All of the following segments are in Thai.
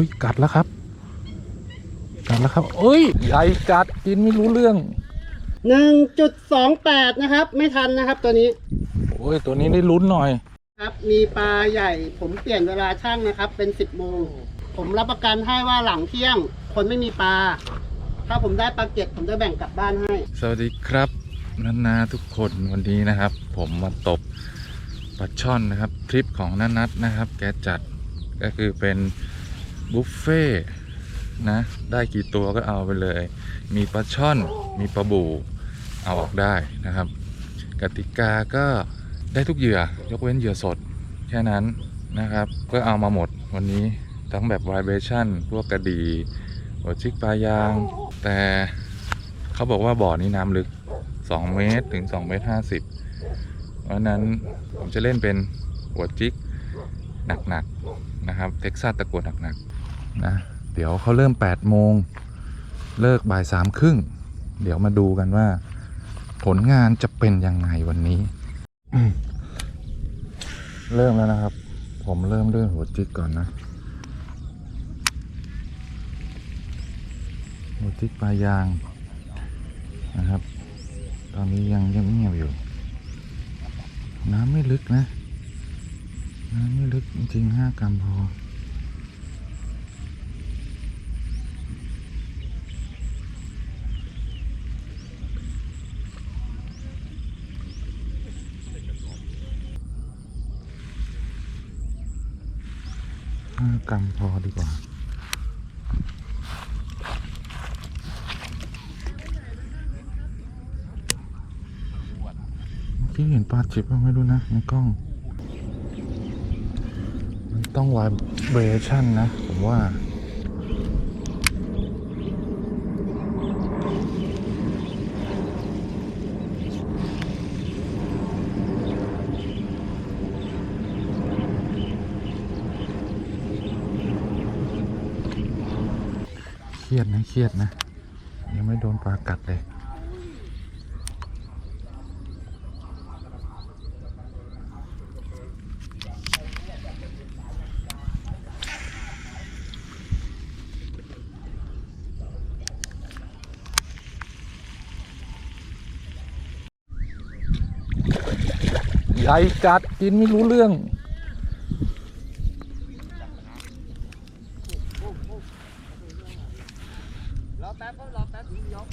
อุ้ยกัดแล้วครับ กัดแล้วครับเอ้ยใหญ่กัดกินไม่รู้เรื่องหนึ่งจุดสองแปดนะครับ ไม่ทันนะครับตัวนี้ โอ้ยตัวนี้ได้ลุ้นหน่อย ครับมีปลาใหญ่ ผมเปลี่ยนเวลาช่างนะครับ เป็นสิบโมงผมรับประกันให้ว่าหลังเที่ยง คนไม่มีปลา ถ้าผมได้ปลาเก็ดผมจะแบ่งกลับบ้านให้ สวัสดีครับนันนาทุกคนวันนี้นะครับ ผมมาตบปลาช่อนนะครับทริปของนันนัทนะครับ แกจัดก็คือเป็น บุฟเฟ่ต์นะได้กี่ตัวก็เอาไปเลย มีปลาช่อนมีปลาบูเอาออกได้นะครับ กติกาก็ได้ทุกเหยื่อยกเว้นเหยื่อสดแค่นั้นนะครับ ก็เอามาหมดวันนี้ทั้งแบบไวเบชั่นพวกกระดีหัวชิกปลายาง แต่เขาบอกว่าบ่อนี้น้ำลึก 2 เมตรถึง 2 เมตร 50 เพราะนั้นผมจะเล่นเป็นหัวจิกหนักๆนะครับ เท็กซัสตะกัวหนักๆ นะเดี๋ยวเขาเริ่ม8โมงเลิกบ่ายสามครึ่งเดี๋ยวมาดูกันว่า ผลงานจะเป็นยังไงวันนี้ เริ่มแล้วนะครับ ผมเริ่มด้วยหัวจิกก่อนนะ หัวจิกปลายางนะครับ ตอนนี้ยังเงียบอยู่ น้ำไม่ลึกนะ น้ำไม่ลึกจริงๆห้ากรัมพอ ห้ากรัมพอดีกว่า เมื่อกี้เห็นปลาจิบบ้างไม่รู้นะ ในกล้อง มันต้องไวเบรชั่นนะ ผมว่า รียดนะเครียดนะ ยังไม่โดนปลากัดเลยใหญ่จัดกินไม่รู้เรื่อง รอแป๊บรอแป๊บยก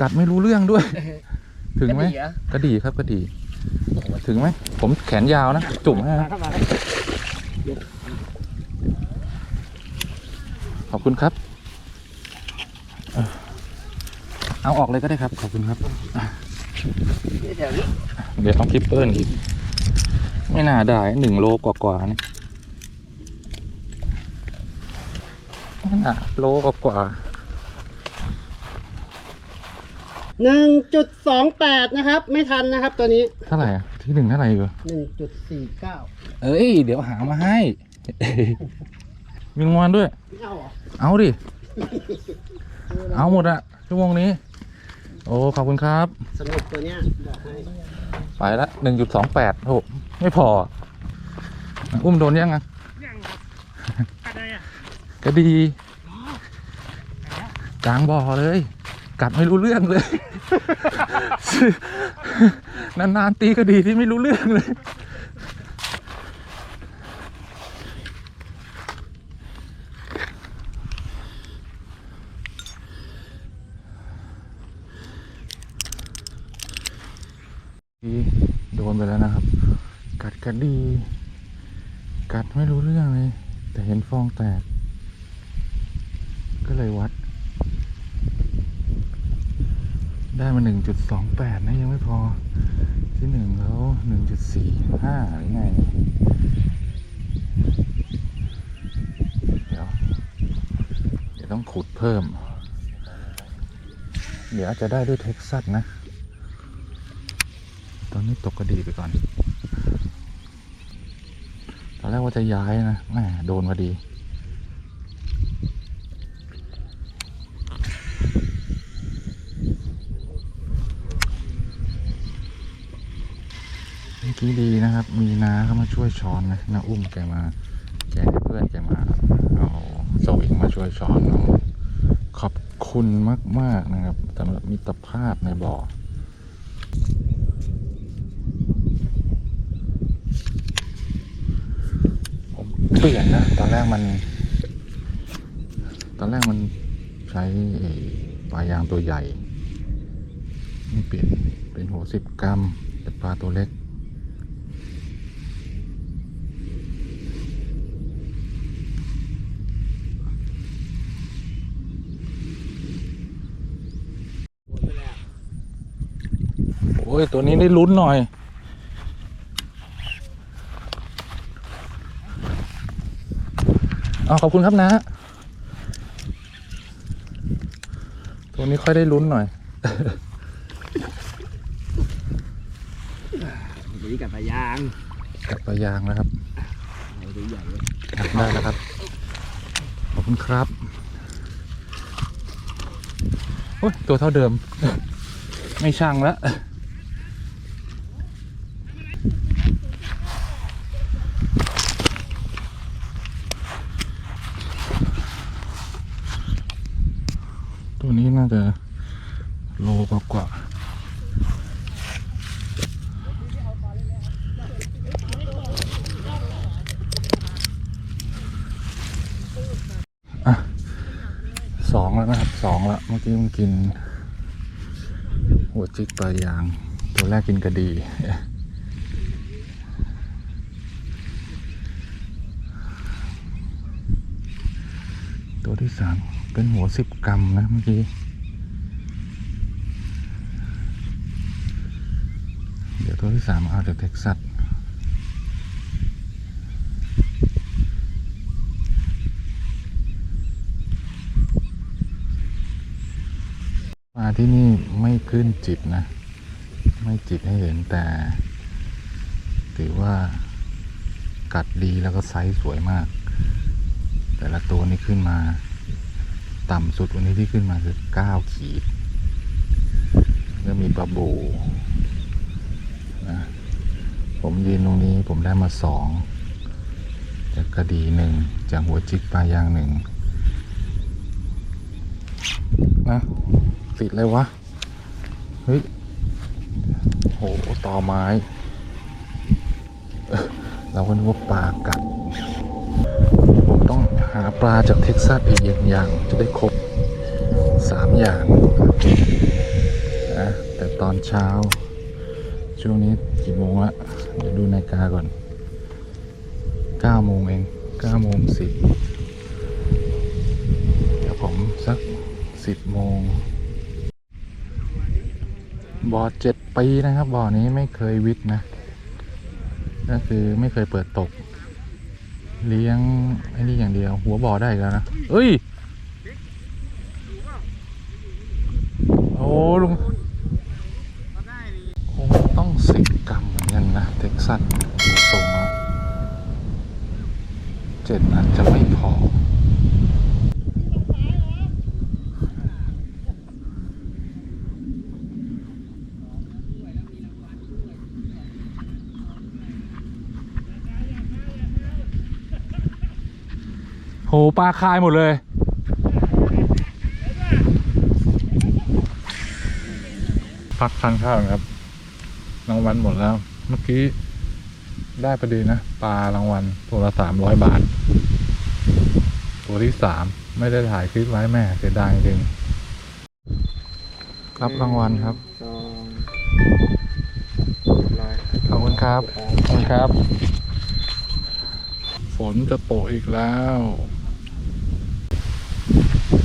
กัดไม่รู้เรื่องด้วย ถึงไหมกระดีครับกระดี ถึงไหม ผมแขนยาวนะ จุ่มให้มานะขอบคุณครับ เอาออกเลยก็ได้ครับ ขอบคุณครับ เดี๋ยวเอาคลิปเปิลอีก ไม่น่าได้หนึ่งโลกว่าๆนี่นั่นน่ะโลกว่าหนึ่งจุดสองแปดนะครับ ไม่ทันนะครับตัวนี้ๆเท่าไหร่อะที่หนึ่งเท่าไหร่อยู่หนึ่งจุดสี่เก้าเอ้ย เดี๋ยวหามาให้ มีรางวัลด้วย ไม่เอาเหรอเอาดิ เอาหมดอะชั่วโมงนี้ โอ้ขอบคุณครับ สนุกตัวเนี้ยบอกให้ไปละหนึ่งจุดสองแปดโอ้ไม่พอ อุ้มโดนยังอะยังครับอะไรอะก็ดีกลางบ่อเลย กัดไม่รู้เรื่องเลย นานๆตีก็ดีที่ไม่รู้เรื่องเลย โดนไปแล้วนะครับ กั ดี กัดไม่รู้เรื่องเลย แต่เห็นฟองแตก ก็เลยวัด ได้มาหนึ่งจุดสองแปดนะ ยังไม่พอ ที่หนึ่งเขาหนึ่งจุดสี่ห้าหรือไง เดี๋ยว เดี๋ยวต้องขุดเพิ่ม เดี๋ยวอาจจะได้ด้วยเท็กซัสนะ ตอนนี้ตกกระดีไปก่อน แล้วว่าจะย้ายนะแมโดนพอดี เมื่อกี้ดีนะครับ มีน้าเข้ามาช่วยช้อนนะน้าอุ้มแกมา แกเพื่อนแกมาเอาโซอิงมาช่วยช้อนน้องขอบคุณมาก ๆ นะครับสำหรับมิตรภาพในบ่อ เปลี่ยนนะ ตอนแรกมัน ตอนแรกมันใช้ปลายางตัวใหญ่ นี่เปลี่ยนเป็นหัวสิบกรัมเป็นปลาตัวเล็ก โอ้ย ตัวนี้ได้ลุ้นหน่อย เอาขอบคุณครับนะ ตัวนี้ค่อยได้ลุ้นหน่อยนี่กับปลายางกับปลายางนะครับเอาตัวใหญ่เลยได้แล้วครับ ขอบคุณครับ โอ้ยตัวเท่าเดิม ไม่ช่างแล้ว ตัวนี้น่าจะโลกว่ากว่าสองแล้วนะครับสองแล้วเมื่อกี้มันกิน หัวจิกปลายาง ตัวแรกกินกระดีตัวที่สาม เป็นหัวสิบกรัมนะเมื่อกี้ เดี๋ยวตัวที่สามเอาจากเท็กซัสมาที่นี่ไม่ขึ้นจิตนะ ไม่จิตให้เห็นแต่ ถือว่ากัดดีแล้วก็ไซส์สวยมาก แต่ละตัวนี่ขึ้นมา ต่ำสุดวันนี้ที่ขึ้นมาคือเก้าขีดแล้วมีปลาบูนะผมยืนตรงนี้ผมได้มาสองจากกระดีหนึ่งจากหัวจิกปลายางหนึ่งนะติดเลยวะ เฮ้ย โห ต่อไม้ เราก็นึกว่าปลากัด หาปลาจากเท็กซัสอีกอย่างอย่างจะได้ครบสามอย่างนะแต่ตอนเช้า ช่วงนี้กี่โมงละเดี๋ยวดูนาฬิกาก่อนเก้าโมงเองเก้าโมงสิบเดี๋ยวผมสักสิบโมงบ่อเจ็ดปีนะครับบ่อนี้ไม่เคยวิทย์นะ ก็คือไม่เคยเปิดตก เลี้ยงไอ้นี่อย่างเดียว หัวบ่อได้อีกแล้วนะเอ้ยโอ้ลุงคงต้องสิบกรัมเหมือนกันนะเท็กซัสดูทรงแล้วเจ็ดอาจจะไม่พอ โห ปลาคายหมดเลย พักทานข้าวครับรางวัลหมดแล้ว เมื่อกี้ได้พอดีนะ ปลารางวัลตัวละสามร้อยบาท ตัวที่สามไม่ได้ถ่ายคลิปไว้แม่เสียดายจริงรับรางวัลครับขอบคุณครับ ขอบคุณครับ ฝนจะตกอีกแล้ว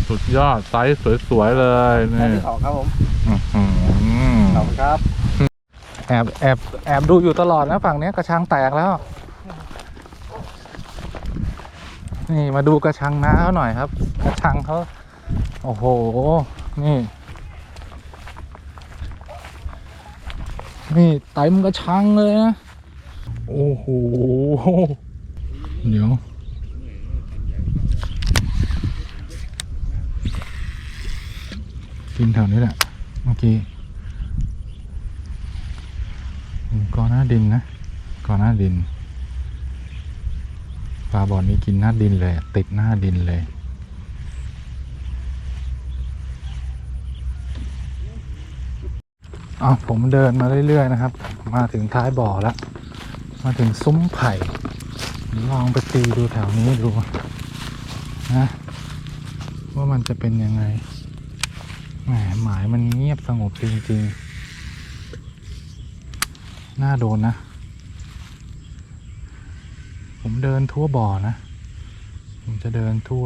สุดยอดไซส์สวยๆเลยได้นี่ ที่สองครับผมอื้อหือขอบคุณครับ แอบแอบแอบดูอยู่ตลอดนะฝั่งเนี้ยกระชังแตกแล้ว นี่มาดูกระชังน้าเขาหน่อยครับ กระชังเขาโอ้โห นี่ นี่เต็มกระชังเลยนะ โอ้โห เดี๋ยว กินแถวนี้แหละเมื่อกี้อืมก็น่าดินนะก็หน้าดินปลาบ่อนี้กินหน้าดินเลย ติดหน้าดินเลยเอผมเดินมาเรื่อยๆนะครับ มาถึงท้ายบ่อแล้ว มาถึงซุ้มไผ่ ลองไปตีดูแถวนี้ดูนะ ว่ามันจะเป็นยังไง แหมหมายมันเงียบสงบจริงๆ น่าโดนนะ ผมเดินทั่วบ่อนะ ผมจะเดินทั่ว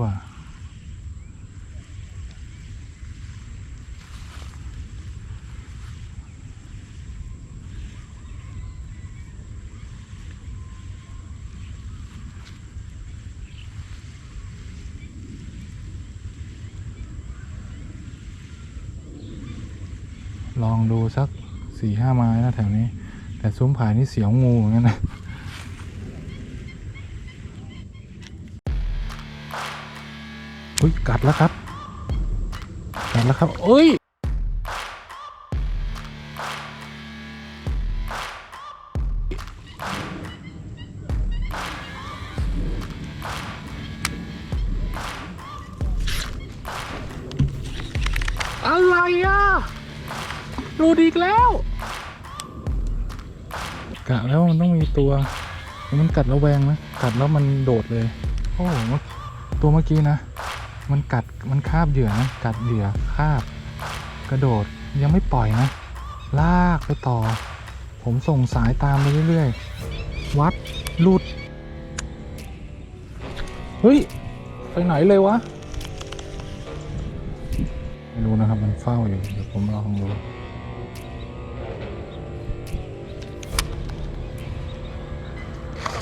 สักสี่ห้าไม้นะแถวนี้ แต่ซุ้มผายนี่เสียวงูเหมือนกันนะอุ้ยกัดแล้วครับกัดแล้วครับเอ้ยอะไรอะ ดูดอีกแล้ว กะแล้วมันต้องมีตัวมันกัดแล้วแวงนะกัดแล้วมันโดดเลยโอ้โหเมื่อตัวเมื่อกี้นะ มันกัดมันคาบเหยื่อนะกัดเหยื่อคาบ กระโดดยังไม่ปล่อยนะ ลากไปต่อ ผมส่งสายตามไปเรื่อยๆ วัดลุด เฮ้ย ไปไหนเลยวะ ไม่รู้นะครับ มันเฝ้าอยู่ เดี๋ยวผมลองดู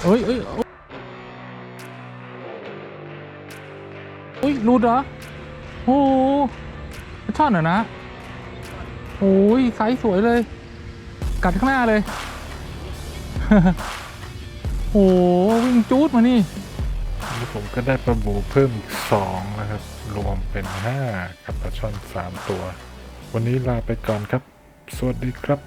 เอ้ยเอ้ยเฮ้ยรูดเหรอโอ้โหช่อนเหรอนะโอ้ยไซส์สวยเลย กัดข้างหน้าเลยโอ้โหวิ่งจูดมานี่นี่ผมก็ได้ปลาบูเพิ่มอีกสองนะครับ รวมเป็นห้ากับปลาช่อนสามตัว วันนี้ลาไปก่อนครับ สวัสดีครับ